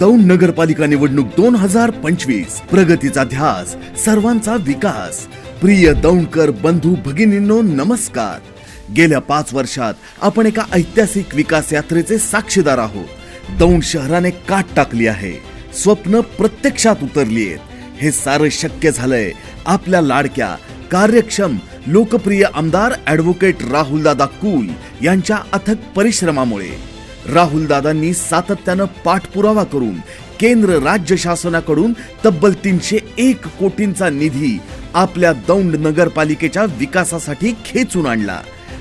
दौंड नगरपालिका निवडणूक दोन हजार पंचवीस. प्रगतीचा ध्यास सर्वांचा विकास. प्रिय दौंडकर बंधू भगिनींनो नमस्कार. गेल्या पाच वर्षात आपण एका ऐतिहासिक विकास यात्रेचे साक्षीदार आहोत. दौंड शहराने काट टाकली आहे. स्वप्न प्रत्यक्षात उतरली आहेत. हे सारं शक्य झालंय आपल्या लाडक्या कार्यक्षम लोकप्रिय आमदार ऍडव्होकेट राहुलदादा कुल यांच्या अथक परिश्रमामुळे. राहुलदादांनी सातत्यानं पाठपुरावा करून केंद्र राज्य शासनाकडून तब्बल तीनशे एक कोटींचा निधी आपल्या दौंड नगरपालिकेच्या विकासासाठी खेचून आणला.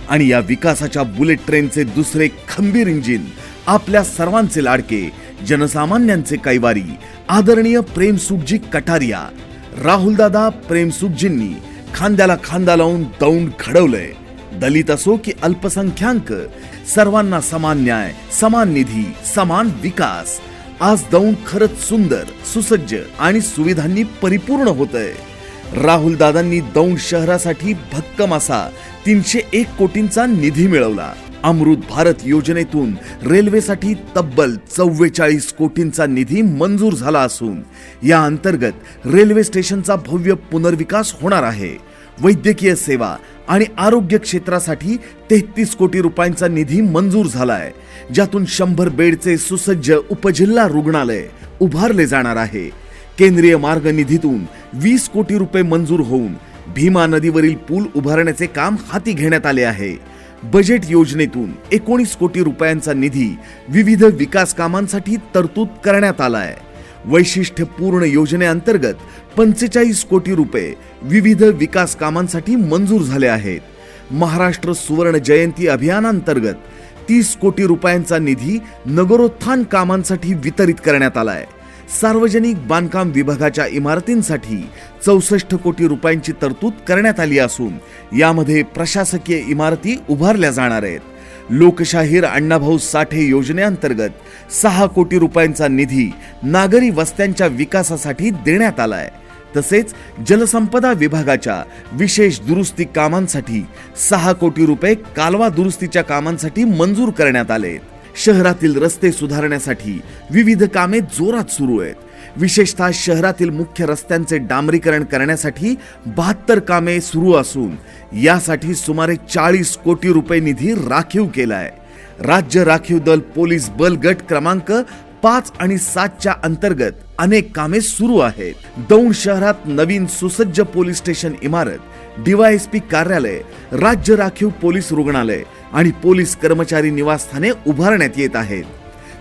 आणि या विकासाच्या बुलेट ट्रेनचे दुसरे खंबीर इंजिन आपल्या सर्वांचे लाडके जनसामान्यांचे कैवारी आदरणीय प्रेमसुखजी कटारिया राहुलदादा प्रेमसुखजींनी खांद्याला खांदा लावून दौंड घडवलंय. दलित असो की अल्पसंख्याक सर्वांना समान न्याय समान निधी समान विकास. आज दौंड खरंच सुंदर सुसज्ज आणि सुविधांनी परिपूर्ण होत आहे राहुल दादांनी दौंड शहरासाठी भक्कम असा तीनशे एक कोटींचा निधी मिळवला. अमृत भारत योजनेतून रेल्वेसाठी तब्बल चव्वेचाळीस कोटींचा निधी मंजूर झाला असून या अंतर्गत रेल्वे स्टेशनचा भव्य पुनर्विकास होणार आहे. वैद्यकीय सेवा आणि आरोग्य क्षेत्रासाठी तेहतीस कोटी रुपयांचा निधी मंजूर झाला आहे ज्यातून शंभर बेडचे सुसज्ज उपजिल्हा रुग्णालय उभारले जाणार आहे. केंद्रीय मार्ग निधीतून वीस कोटी रुपये मंजूर होऊन भीमा नदीवरील पूल उभारण्याचे काम हाती घेण्यात आले आहे. बजेट योजनेतून एकोणीस कोटी रुपयांचा निधी विविध विकास कामांसाठी तरतूद करण्यात आला आहे वैशिष्ट्यपूर्ण योजनेअंतर्गत पंचेचाळीस कोटी रुपये विविध विकास कामांसाठी मंजूर झाले आहेत. महाराष्ट्र सुवर्ण जयंती अभियानांतर्गत तीस कोटी रुपयांचा निधी नगरोत्थान कामांसाठी वितरित करण्यात आलाय. सार्वजनिक बांधकाम विभागाच्या इमारतींसाठी चौसष्ट कोटी रुपयांची तरतूद करण्यात आली असून यामध्ये प्रशासकीय इमारती उभारल्या जाणार आहेत. लोकशाहीर अण्णाभाऊ साठे योजनेअंतर्गत सहा कोटी रुपयांचा निधी नागरी वस्त्यांच्या विकासासाठी देण्यात आलाय. तसेच जलसंपदा विभागाच्या विशेष दुरुस्ती कामांसाठी सहा कोटी रुपये कालवा दुरुस्तीच्या कामांसाठी मंजूर करण्यात आले शहरातील रस्ते सुधारण्यासाठी विविध कामे जोरात सुरू आहेत. विशेषतः शहरातील मुख्य रस्त्यांचे डांबरीकरण करण्यासाठी बहात्तर कामे सुरू असून यासाठी सुमारे चाळीस कोटी रुपये निधी राखीव केला आहे राज्य राखीव दल पोलीस बल गट क्रमांक पाच आणि सातच्या अंतर्गत अनेक कामे सुरू आहेत. दौंड शहरात नवीन सुसज्ज पोलीस स्टेशन इमारत डीवायएसपी कार्यालय राज्य राखीव पोलीस रुग्णालय आणि पोलीस कर्मचारी निवासस्थाने उभारण्यात येत आहेत.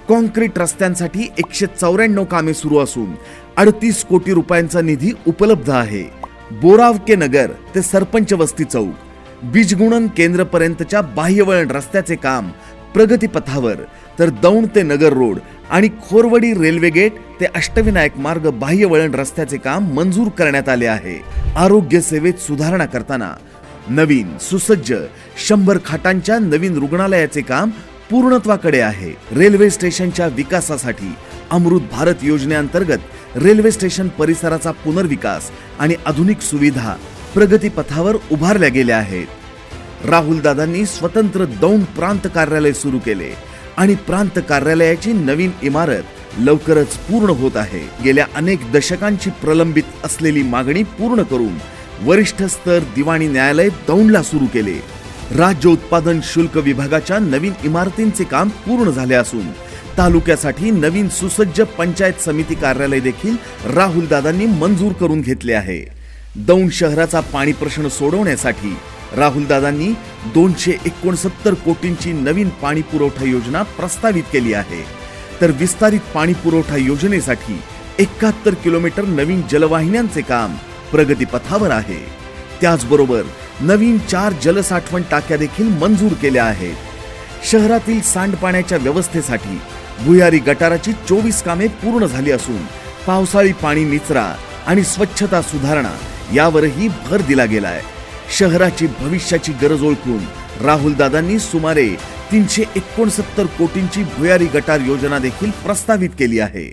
कॉन्क्रीट रस्त्यांसाठी एकशे चौऱ्याण्णव कामे सुरू असून अडतीस कोटी रुपयांचा निधी उपलब्ध आहे. बोरावके नगर ते सरपंच वस्ती चौक बीजगुणन केंद्रपर्यंतच्या बाह्यवळण रस्त्याचे काम प्रगतीपथावर तर दौंड ते नगर रोड आणि खोरवडी रेल्वे गेट ते अष्टविनायक मार्ग बाह्यवळण रस्त्याचे काम मंजूर करण्यात आले आहे. आरोग्य सेवेत सुधारणा करताना नवीन सुसज्ज शंभर खाटांच्या नवीन रुग्णालयाचे काम पूर्णत्वाकडे आहे. रेल्वे स्टेशनच्या विकासासाठी अमृत भारत योजनेअंतर्गत रेल्वे स्टेशन परिसराचा पुनर्विकास आणि आधुनिक सुविधा प्रगतीपथावर उभारल्या गेल्या आहेत. राहुल दादांनी स्वतंत्र दौंड प्रांत कार्यालय सुरू केले आणि प्रांत कार्यालयाची नवीन इमारत लवकरच पूर्ण होत आहे. गेल्या अनेक दशकांची प्रलंबित असलेली मागणी पूर्ण करून वरिष्ठ स्तर दिवाणी न्यायालय दौंडला सुरू केले. राज्य उत्पादन शुल्क विभागाच्या नवीन इमारतींचे काम पूर्ण झाले असून तालुक्यासाठी नवीन सुसज्ज पंचायत समिती कार्यालय देखील राहुल दादांनी मंजूर करून घेतले आहे. दौंड शहराचा पाणी प्रश्न सोडवण्यासाठी राहुल दादांनी दोनशे एकोणसत्तर कोटींची नवीन पाणी पुरवठा योजना प्रस्तावित केली आहे. तर विस्तारित पाणी पुरवठा योजनेसाठी एकाहत्तर किलोमीटर नवीन जलवाहिन्यांचे काम प्रगतीपथावर आहे. त्याचबरोबर नवीन चार जलसाठवण टाक्या देखील मंजूर केल्या आहेत. शहरातील सांडपाण्याच्या व्यवस्थेसाठी भुयारी गटाराची चोवीस कामे पूर्ण झाली असून पावसाळी पाणी निचरा आणि स्वच्छता सुधारणा यावरही भर दिला गेलाय. शहराची भविष्याची गरज ओळखून राहुल दादांनी सुमारे तीनशे एकोणसत्तर कोटींची भुयारी गटार योजना देखील प्रस्तावित केली आहे.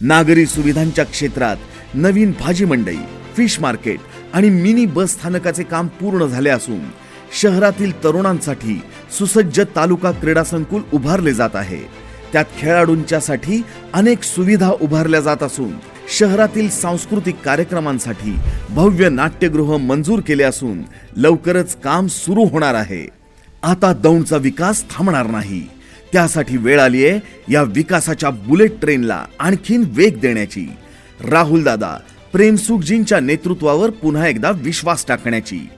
नागरी सुविधांच्या क्षेत्रात नवीन भाजी मंडई फिश मार्केट आणि मिनी बस स्थानकाचे काम पूर्ण झाले असून शहरातील तरुणांसाठी सुसज्ज तालुका क्रीडा संकुल उभारले जात आहे. त्यात खेळाडूंच्यासाठी अनेक सुविधा उभारल्या जात असून शहरातील सांस्कृतिक कार्यक्रमांसाठी भव्य नाट्यगृह मंजूर केले असून लवकरच काम सुरू होणार आहे. आता दौंडचा विकास थांबणार नाही. त्यासाठी वेळ आली आहे या विकासाच्या बुलेट ट्रेनला आणखीन वेग देण्याची. राहुल दादा प्रेमसुखजींच्या नेतृत्वावर पुन्हा एकदा विश्वास टाकण्याची.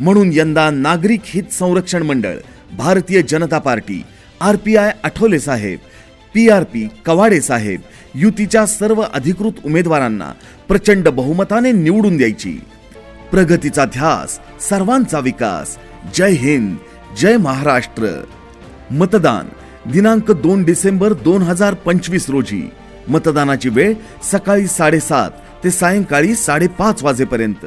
म्हणून यंदा नागरिक हित संरक्षण मंडळ Bharatiya Janata party R P I Athawale Saheb P R P Kawade साहेब युतीच्या सर्व अधिकृत उमेदवारांना प्रचंड बहुमताने निवडून द्यायची. प्रगतीचा ध्यास सर्वांचा विकास. जय हिंद जय महाराष्ट्र. मतदान दिनांक दोन डिसेंबर दोन हजार पंचवीस रोजी. मतदानाची वेळ सकाळी साडेसात ते सायंकाळी साडेपाच वाजेपर्यंत.